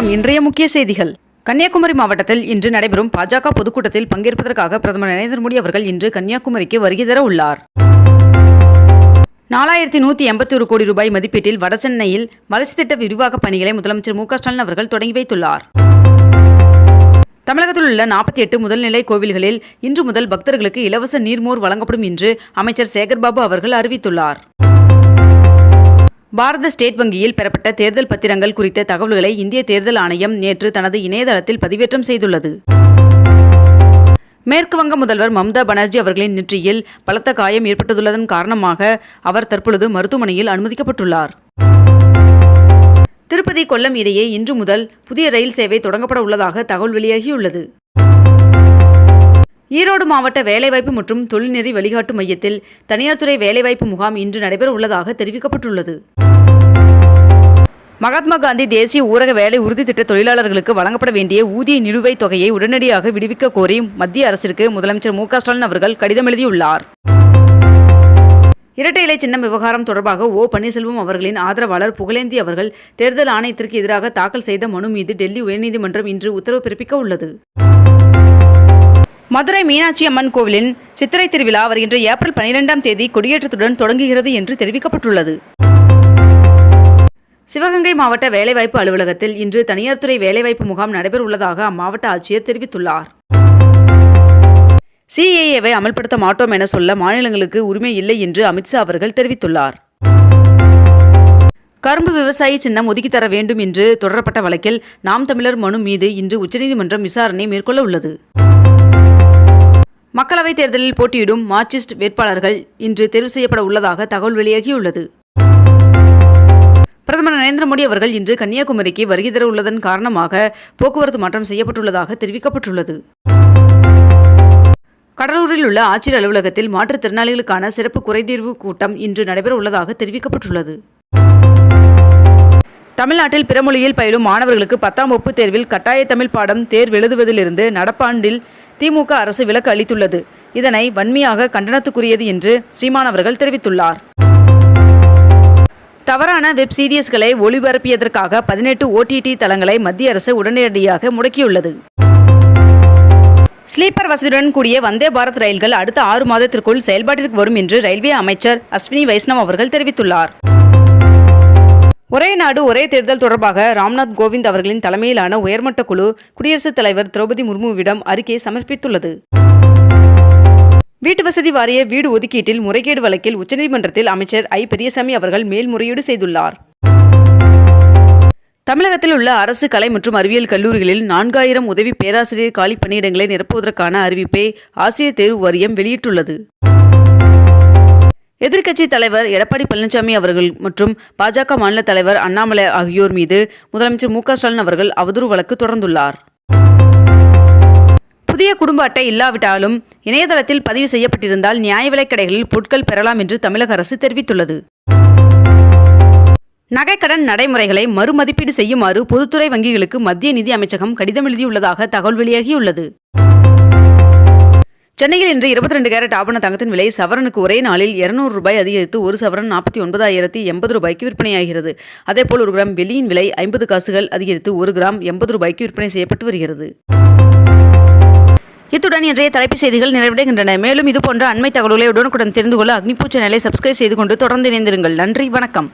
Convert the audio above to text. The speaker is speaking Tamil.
வணக்கம். இன்றைய முக்கிய செய்திகள். கன்னியாகுமரி மாவட்டத்தில் இன்று நடைபெறும் பாஜக பொதுக்கூட்டத்தில் பங்கேற்பதற்காக பிரதமர் நரேந்திர மோடி அவர்கள் இன்று கன்னியாகுமரிக்கு வருகை தர உள்ளார். நாலாயிரத்தி நூற்றி எண்பத்தி ஒரு கோடி ரூபாய் மதிப்பீட்டில் வடசென்னையில் வளர்ச்சி திட்ட விரிவாக்கப் பணிகளை முதலமைச்சர் மு ஸ்டாலின் அவர்கள் தொடங்கி வைத்துள்ளார். தமிழகத்தில் உள்ள நாற்பத்தி எட்டு முதல்நிலை கோவில்களில் இன்று முதல் பக்தர்களுக்கு இலவச நீர்மோர் வழங்கப்படும் என்று அமைச்சர் சேகர்பாபு அவர்கள் அறிவித்துள்ளார். பாரத ஸ்டேட் வங்கியில் பெறப்பட்ட தேர்தல் பத்திரங்கள் குறித்த தகவல்களை இந்திய தேர்தல் ஆணையம் நேற்று தனது இணையதளத்தில் பதிவேற்றம் செய்துள்ளது. மேற்கு வங்க முதல்வர் மம்தா பானர்ஜி அவர்களின் நெற்றியில் பலத்த காயம் ஏற்பட்டுள்ளதன் காரணமாக அவர் தற்பொழுது மருத்துவமனையில் அனுமதிக்கப்பட்டுள்ளார். திருப்பதி கொல்லம் இடையே இன்று முதல் புதிய ரயில் சேவை தொடங்கப்பட உள்ளதாக தகவல் வெளியாகியுள்ளது. ஈரோடு மாவட்ட வேலைவாய்ப்பு மற்றும் தொழில்நெறி வழிகாட்டு மையத்தில் தனியார் துறை வேலைவாய்ப்பு முகாம் இன்று நடைபெற உள்ளதாக தெரிவிக்கப்பட்டுள்ளது. மகாத்மா காந்தி தேசிய ஊரக வேலை உறுதி திட்ட தொழிலாளர்களுக்கு வழங்கப்பட வேண்டிய ஊதிய நிலுவைத் தொகையை உடனடியாக விடுவிக்க கோரி மத்திய அரசிற்கு முதலமைச்சர் மு ஸ்டாலின் அவர்கள் கடிதம் எழுதியுள்ளார். இரட்டை இலை சின்னம் விவகாரம் தொடர்பாக ஓ பன்னீர்செல்வம் அவர்களின் ஆதரவாளர் புகழேந்தி அவர்கள் தேர்தல் ஆணையத்திற்கு எதிராக தாக்கல் செய்த மனு மீது டெல்லி உயர்நீதிமன்றம் இன்று உத்தரவு பிறப்பிக்க உள்ளது மதுரை மீனாட்சி அம்மன் கோவிலின் சித்திரை திருவிழா வருகின்ற ஏப்ரல் பனிரெண்டாம் தேதி கொடியேற்றத்துடன் தொடங்குகிறது என்று தெரிவிக்கப்பட்டுள்ளது. சிவகங்கை மாவட்ட வேலைவாய்ப்பு அலுவலகத்தில் இன்று தனியார் துறை வேலைவாய்ப்பு முகாம் நடைபெற உள்ளதாக அம்மாவட்ட ஆட்சியர் தெரிவித்துள்ளார். சிஏஏவை அமல்படுத்த மாட்டோம் என சொல்ல மாநிலங்களுக்கு உரிமை இல்லை என்று அமித்ஷா அவர்கள் தெரிவித்துள்ளார். கரும்பு விவசாயி சின்னம் ஒதுக்கி தர வேண்டும் என்று தொடரப்பட்ட வழக்கில் நாம் தமிழர் மனு மீது இன்று உச்சநீதிமன்றம் விசாரணை மேற்கொள்ள உள்ளது. மக்களவைத் தேர்தலில் போட்டியிடும் மார்க்சிஸ்ட் வேட்பாளர்கள் இன்று தெரிவு செய்யப்பட உள்ளதாக தகவல் வெளியாகியுள்ளது. பிரதமர் நரேந்திர மோடி அவர்கள் இன்று கன்னியாகுமரிக்கு வருகை தர உள்ளதன் காரணமாக போக்குவரத்து மாற்றம் செய்யப்பட்டுள்ளதாக தெரிவிக்கப்பட்டுள்ளது. கடலூரில் உள்ள ஆட்சியர் அலுவலகத்தில் மாற்றுத்திறனாளிகளுக்கான சிறப்பு குறைதீர்வு கூட்டம் இன்று நடைபெற உள்ளதாக தெரிவிக்கப்பட்டுள்ளது. தமிழ்நாட்டில் பிறமொழியில் பயிலும் மாணவர்களுக்கு பத்தாம் வகுப்பு தேர்வில் கட்டாய தமிழ் பாடம் தேர்வு எழுதுவதிலிருந்து நடப்பாண்டில் திமுக அரசு விலக்கு அளித்துள்ளது. இதனை வன்மையாக கண்டனத்துக்குரியது என்று சீமான் அவர்கள் தெரிவித்துள்ளார். தவறான வெப் சீரியஸ்களை ஒளிபரப்பியதற்காக பதினெட்டு ஓடிடி தளங்களை மத்திய அரசு உடனடியாக முடக்கியுள்ளது. ஸ்லீப்பர் வசதியுடன் கூடிய வந்தே பாரத் ரயில்கள் அடுத்த ஆறு மாதத்திற்குள் செயல்பாட்டிற்கு வரும் என்று ரயில்வே அமைச்சர் அஸ்வினி வைஷ்ணவ் அவர்கள் தெரிவித்துள்ளார். ஒரே நாடு ஒரே தேர்தல் தொடர்பாக ராம்நாத் கோவிந்த் அவர்களின் தலைமையிலான உயர்மட்ட குழு குடியரசுத் தலைவர் திரௌபதி முர்முவிடம் அறிக்கை சமர்ப்பித்துள்ளது. வீட்டு வசதி வாரிய வீடு ஒதுக்கீட்டில் முறைகேடு வழக்கில் உச்சநீதிமன்றத்தில் அமைச்சர் ஐ. பெரியசாமி அவர்கள் மேல்முறையீடு செய்துள்ளார். தமிழகத்தில் உள்ள அரசு கலை மற்றும் அறிவியல் கல்லூரிகளில் நான்காயிரம் உதவி பேராசிரியர் காலி பணியிடங்களை நிரப்புவதற்கான அறிவிப்பை ஆசிரியர் தேர்வு வாரியம் வெளியிட்டுள்ளது. எதிர்க்கட்சி தலைவர் எடப்பாடி பழனிசாமி அவர்கள் மற்றும் பாஜக மாநில தலைவர் அண்ணாமலை ஆகியோர் மீது முதலமைச்சர் மு க ஸ்டாலின் அவர்கள் அவதூறு வழக்கு தொடர்ந்துள்ளார். புதிய குடும்ப அட்டை இல்லாவிட்டாலும் இணையதளத்தில் பதிவு செய்யப்பட்டிருந்தால் நியாய விலைக் கடைகளில் பொருட்கள் பெறலாம் என்று தமிழக அரசு தெரிவித்துள்ளது. நகைக்கடன் நடைமுறைகளை மறுமதிப்பீடு செய்யுமாறு பொதுத்துறை வங்கிகளுக்கு மத்திய நிதி அமைச்சகம் கடிதம் எழுதியுள்ளதாக தகவல் வெளியாகியுள்ளது. சென்னையில் இன்று இருபத்தி ரெண்டு கேரட் ஆபண தங்கத்தின் விலை சவரனுக்கு ஒரே நாளில் இருநூறு ரூபாய் அதிகரித்து ஒரு சவரன் நாற்பத்தி ஒன்பதாயிரத்தி எண்பது ரூபாய்க்கு விற்பனையாகிறது. அதேபோல் ஒரு கிராம் வெள்ளியின் விலை ஐம்பது காசுகள் அதிகரித்து ஒரு கிராம் எண்பது ரூபாய்க்கு விற்பனை செய்யப்பட்டு வருகிறது. இத்துடன் இன்றைய தலைப்புச் செய்திகள் நிறைவடைகின்றன. மேலும் இதுபோன்ற அண்மை தகவல்களை உடனுக்குடன் தெரிந்து கொள்ள அக்னிபூ சேனலை சப்ஸ்கிரைப் செய்து கொண்டு தொடர்ந்து இணைந்திருங்கள். நன்றி வணக்கம்.